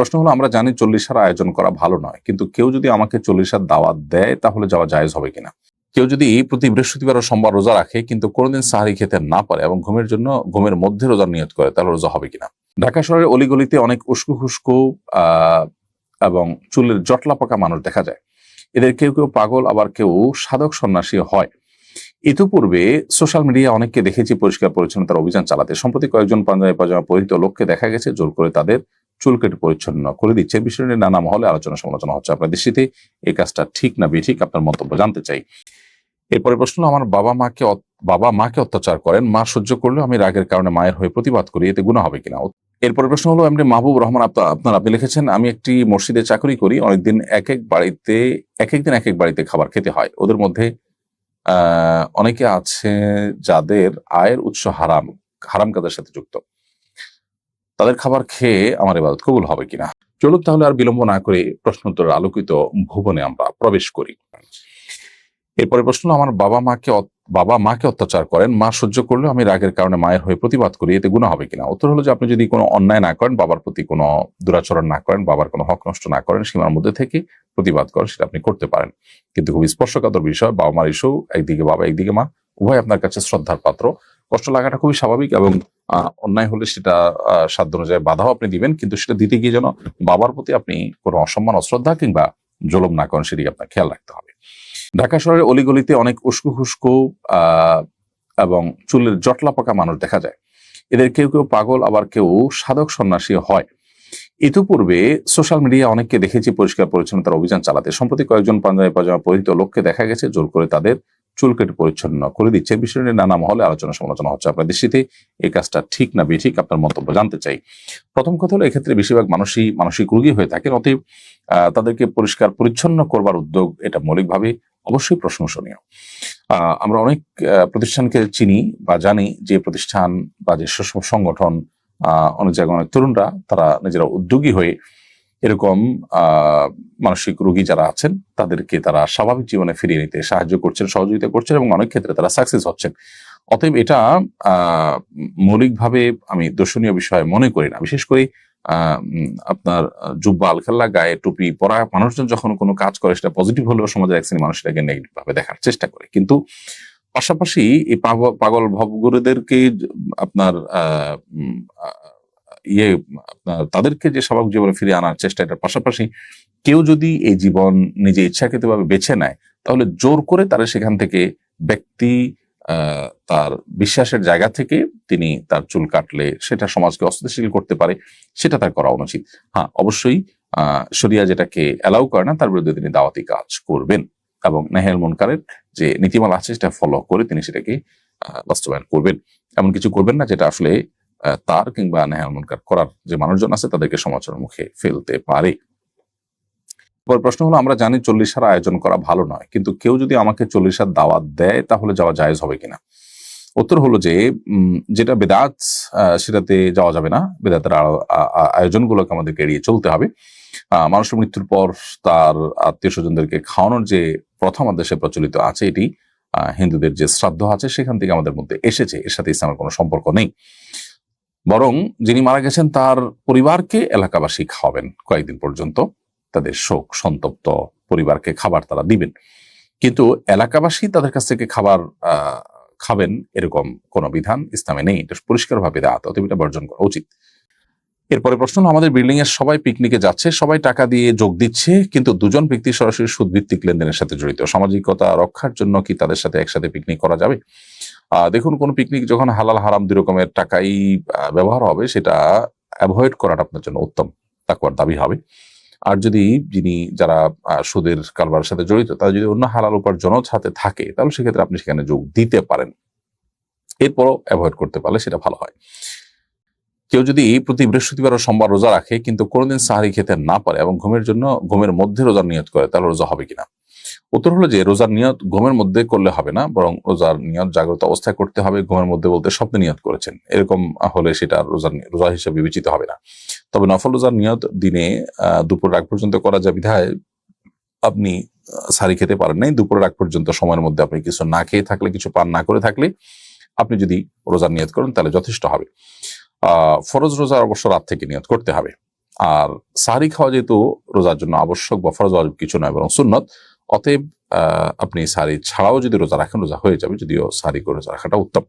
প্রশ্ন হলো, আমরা জানি চল্লিশার আয়োজন করা ভালো নয়, কিন্তু কেউ যদি আমাকে চল্লিশার দাওয়াত দেয়, তাহলে যাওয়া জায়েজ হবে কিনা? কেউ যদি প্রতি বৃহস্পতিবার ও সোমবার রোজা রাখে, কিন্তু কোনোদিন সাহারি খেতে না পারে এবং ঘুমের জন্য, ঘুমের মধ্যে রোজা নিয়ত করে, তাহলে রোজা হবে কিনা? ঢাকা শহরের অলিগলিতে অনেক উস্কু খুস্কু এবং চুলের জটলা পাকা মানুষ দেখা যায়। এদের কেউ কেউ পাগল, আবার কেউ সাধক সন্ন্যাসী হয়। ইতিপূর্বে সোশ্যাল মিডিয়া অনেককে দেখেছি, পরিষ্কার পরিচ্ছন্নতার অভিযান চালাতে। সম্প্রতি কয়েকজন পাঞ্জাবি পাজামা পরিহিত লোককে দেখা গেছে, জোর করে তাদের চুল কেটে পরিচ্ছন্ন করে দিচ্ছে। বিষয় নিয়ে নানা মহলে আলোচনা সমালোচনা হচ্ছে আপনার দৃষ্টিতে এই কাজটা ঠিক না বেঠিক আপনার মন্তব্য জানতে চাই। এরপরে প্রশ্ন, আমার বাবা মাকে বাবা মাকে অত্যাচার করেন। মা সহ্য করলেও আমি রাগের কারণে মায়ের হয়ে প্রতিবাদ করি। এতে গুণা হবে কিনা? এরপরে প্রশ্ন হলো এমনি মাহবুব রহমান, আপনা- আপনার, আপনি লিখেছেন, আমি একটি মসজিদে চাকরি করি, অনেকদিন এক এক বাড়িতে, এক এক দিন এক এক বাড়িতে খাবার খেতে হয়। ওদের মধ্যে অনেকে আছে যাদের আয়ের উৎস হারাম হারাম কাজের সাথে যুক্ত। তাদের খাবার খেয়ে আমার ইবাদত কবুল হবে কিনা? চলুন তাহলে আর বিলম্ব না করে প্রশ্ন উত্তরের আলোকিত ভুবনে আমরা প্রবেশ করি। এরপরে প্রশ্ন, আমার বাবা মাকে বাবা মাকে অত্যাচার করেন, মা সহ্য করলেও আমি রাগের কারণে মায়ের হয়ে প্রতিবাদ করি, এতে গুণা হবে কিনা? উত্তর হলো যে আপনি যদি কোনো অন্যায় না করেন, বাবার প্রতি কোনো দুরাচরণ না করেন, বাবার কোনো হক নষ্ট না করেন, সীমার মধ্যে থেকে প্রতিবাদ করেন, সেটা আপনি করতে পারেন। কিন্তু খুব স্পর্শকাতর বিষয় বাবা মার ইস্যু একদিকে বাবা, একদিকে মা, উভয় আপনার কাছে শ্রদ্ধার পাত্র। কষ্ট লাগাটা খুবই স্বাভাবিক এবং অন্যায় হলে সেটা সাধ্য অনুযায়ী বাধাও আপনি দিবেন, কিন্তু সেটা দিতে গিয়ে যেন বাবার প্রতি আপনি কোনো অসম্মান, অশ্রদ্ধা কিংবা জলম না করেন, সেদিকে আপনার খেয়াল রাখতে হবে। ঢাকা শহরের অলিগলিতে অনেক উস্কু আহ, এবং চুলের জটলা পাকা মানুষ দেখা যায়। এদের কেউ কেউ পাগল, আবার কেউ সাধক সন্ন্যাসী হয়। ইতিপূর্বে সোশ্যাল মিডিয়া অনেককে দেখেছি পরিষ্কার পরিচ্ছন্নতার অভিযান চালাতে। সম্প্রতি কয়েকজন পাঞ্জাবি পাজামা পরিহিত লোককে দেখা গেছে, জোর করে তাদের চুল কেটে পরিচ্ছন্ন করে দিচ্ছে। বিষয় নিয়ে নানা মহলে আলোচনা সমালোচনা হচ্ছে আপনার দৃষ্টিতে এই কাজটা ঠিক না বেঠিক আপনার মন্তব্য জানতে চাই। প্রথম কথা হলো, এক্ষেত্রে বেশিরভাগ মানুষই মানসিক রোগী হয়ে থাকেন, অতএব তাদেরকে পরিষ্কার পরিচ্ছন্ন করবার উদ্যোগ এটা মৌলিকভাবে অবশ্যই প্রশংসনীয়। আমরা অনেক প্রতিষ্ঠানকে চিনি বা জানি যে প্রতিষ্ঠান বা যে সংগঠন অনেক জায়গায় অনেক তরুণরা, তারা নিজেরা উদ্যোগী হয়ে এরকম মানসিক রোগী যারা আছেন, তাদেরকে তারা স্বাভাবিক জীবনে ফিরিয়ে নিতে সাহায্য করছেন, সহযোগিতা করছেন এবং অনেক ক্ষেত্রে তারা সাকসেস হচ্ছেন। অতএব এটা মৌলিকভাবে আমি দর্শনীয় বিষয় মনে করি না। বিশেষ করে আপনার জুব্বা আলখাল্লা, গায়ে টুপি পরা মানুষজন যখন কোনো কাজ করে, সেটা পজিটিভ হলেও সমাজের এক শ্রেণি মানুষ এটাকে নেগেটিভ ভাবে দেখার চেষ্টা করে। কিন্তু পাশাপাশি এই পাগ- পাগল ভবগুরুদেরকে আপনার ইয়ে তাদেরকে যে স্বাভাবিক জীবনে ফিরে আনার চেষ্টা এটার পাশাপাশি কেউ যদি এই জীবন নিজে ইচ্ছাকৃতভাবে বেছে নেয়, তাহলে জোর করে তারা সেখান থেকে ব্যক্তি তার বিশ্বাসের জায়গা থেকে তিনি তার চুল কাটলে সেটা সমাজকে অস্থিতিশীল করতে পারে, সেটা তার করা অনুচিত। হ্যাঁ অবশ্যই শরিয়া যেটাকে অ্যালাউ করে না, তার বিরুদ্ধে তিনি দাওয়াতি কাজ করবেন এবং নেহেল মুনকারের যে নীতিমালা আছে, সেটা ফলো করে তিনি সেটাকে বাস্তবায়ন করবেন। এমন কিছু করবেন না, যেটা আসলে তার কিংবা নেহেল মুনকার করার যে মানুষজন আছে তাদেরকে সমালোচনার মুখে ফেলতে পারে। পরের প্রশ্ন হলো, আমরা জানি চল্লিশার আয়োজন করা ভালো নয়, কিন্তু কেউ যদি আমাকে চল্লিশার দাওয়াত দেয়, তাহলে যাওয়া জায়েজ হবে কিনা? উত্তর হলো যে যেটা বেদাত সেটাতে যাওয়া যাবে না। বেদাতের আয়োজনগুলোকে আমাদেরকে এড়িয়ে চলতে হবে। মানুষের মৃত্যুর পর তার আত্মীয় স্বজনদেরকে খাওয়ানোর যে প্রথম দেশে প্রচলিত আছে এটি হিন্দুদের যে শ্রাদ্ধ আছে, সেখান থেকে আমাদের মধ্যে এসেছে। এর সাথে ইসলামের কোনো সম্পর্ক নেই। বরং যিনি মারা গেছেন তার পরিবারকে এলাকাবাসী খাওয়াবেন কয়েকদিন পর্যন্ত। তাদের শোক, সন্তপ্ত পরিবারকে খাবার তারা দিবেন। কিন্তু এলাকাবাসী তাদের কাছ থেকে খাবার খাবেন এরকম কোনো বিধান ইসলামে নেই। এটা পরিষ্কারভাবে দেওয়া, অতএব এটা বর্জন করা উচিত। এরপরে প্রশ্ন আমাদের বিল্ডিং এর সবাই পিকনিকে যাচ্ছে, সবাই টাকা দিয়ে যোগ দিচ্ছে, কিন্তু দুজন ব্যক্তি সরাসরি সুদভিত্তিক লেনদেনের সাথে জড়িত। সামাজিকতা রক্ষার জন্য কি তাদের সাথে একসাথে পিকনিক করা যাবে? দেখুন, কোন পিকনিক যখন হালাল, হারাম দুই রকমের টাকাই ব্যবহার হবে, সেটা অ্যাভয়েড করাটা আপনার জন্য উত্তম, তাকুয়ার দাবি হবে। আর যদি যিনি, যারা সুদের কারবারের সাথে জড়িত, তারা যদি অন্য হালাল উপার্জনও সাথে থাকে, তাহলে সেক্ষেত্রে আপনি সেখানে যোগ দিতে পারেন। এরপরও অ্যাভয়েড করতে পারলে সেটা ভালো হয়। কেউ যদি প্রতি বৃহস্পতিবার ও সোমবার রোজা রাখে, কিন্তু কোনোদিন সাহারি খেতে না পারে এবং ঘুমের জন্য, ঘুমের মধ্যে রোজার নিয়ত করে, তাহলে রোজা হবে কিনা? উত্তর হলো যে, রোজার নিয়ত ঘুমের মধ্যে করলে হবে না, বরং রোজার নিয়ত, জাগ্রত অবস্থায় করতে হবে, ঘুমের মধ্যে বলতে স্বপ্নে নিয়ত করেছেন। এরকম হলে সেটা রোজার রোজা হিসেবে বিবেচিত হবে না। তবে নফল রোজার নিয়ত দিনে দুপুর আগ পর্যন্ত করা যায় বিধায় আপনি সারি খেতে পারেন নাই দুপুরের আগ পর্যন্ত সময়ের মধ্যে আপনি কিছু না খেয়ে থাকলে, কিছু পান না করে থাকলে, আপনি যদি রোজার নিয়ত করেন, তাহলে যথেষ্ট হবে। ফরজ রোজা অবশ্য রাত থেকে নিয়ত করতে হবে। আর সাহারি খাওয়া যেহেতু রোজার জন্য আবশ্যক বা ফরজ কিছু নয়, বরং সুন্নত, অতএব আপনি সাহারি ছাড়াও যদি রোজা রাখেন, রোজা হয়ে যাবে, যদিও সাহারি করে রোজা রাখাটা উত্তম।